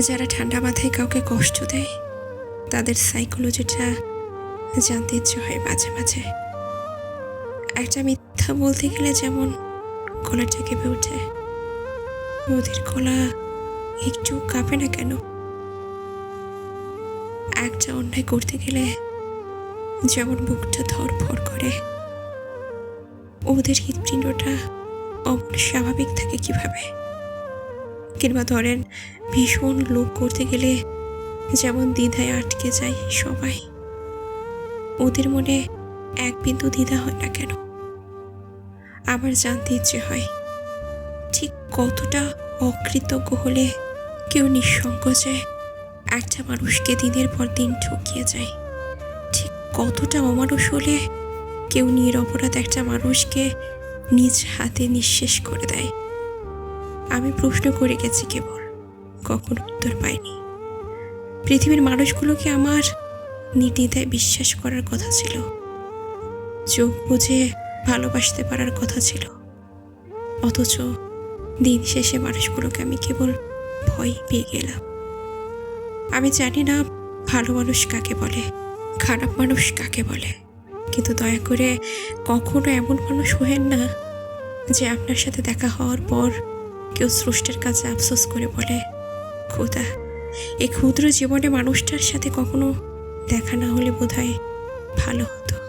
যারা ঠান্ডা মাথায় কাউকে কষ্ট দেয়, তাদের সাইকোলজিটা জানতে ইচ্ছে হয় মাঝে মাঝে। একটা মিথ্যা বলতে গেলে যেমন গলাটা কেঁপে ওঠে ওদের গলা একটু কাঁপে না কেন? একটা অন্যায় করতে গেলে যেমন বুকটা ধরফর করে, ওদের হৃৎপিণ্ডটা অমন স্বাভাবিক থাকে কীভাবে? কিংবা ধরেন ভীষণ লোভ করতে গেলে যেমন দ্বিধায় আটকে যায় সবাই। ওদের মনে এক বিন্দু দ্বিধা হয় না কেন? আবার জানতে ইচ্ছে হয়, ঠিক কতটা অকৃতজ্ঞ হলে কেউ নিঃসংকোচে একটা মানুষকে দিনের পর দিন ঠকিয়ে যায়। ঠিক কতটা অমানুষ হলে কেউ নিরপরাধ একটা মানুষকে নিজ হাতে নিঃশেষ করে দেয়। আমি প্রশ্ন করে গেছি কেবল, কখন উত্তর পাইনি। পৃথিবীর মানুষগুলোকে আমার নির্দ্বিধায় বিশ্বাস করার কথা ছিল, চোখ বুঝে ভালোবাসতে পারার কথা ছিল। অথচ দিন শেষে মানুষগুলোকে আমি কেবল ভয় পেয়ে গেলাম। আমি জানি না ভালো মানুষ কাকে বলে, খারাপ মানুষ কাকে বলে, কিন্তু দয়া করে কখনো এমন মানুষ হয়েন না যে আপনার সাথে দেখা হওয়ার পর কেউ স্রষ্টার কাছে আফসোস করে বলে, খোদা, এই ক্ষুদ্র জীবনে মানুষটার সাথে কখনো দেখা না হলে বোধ হয় ভালো হতো।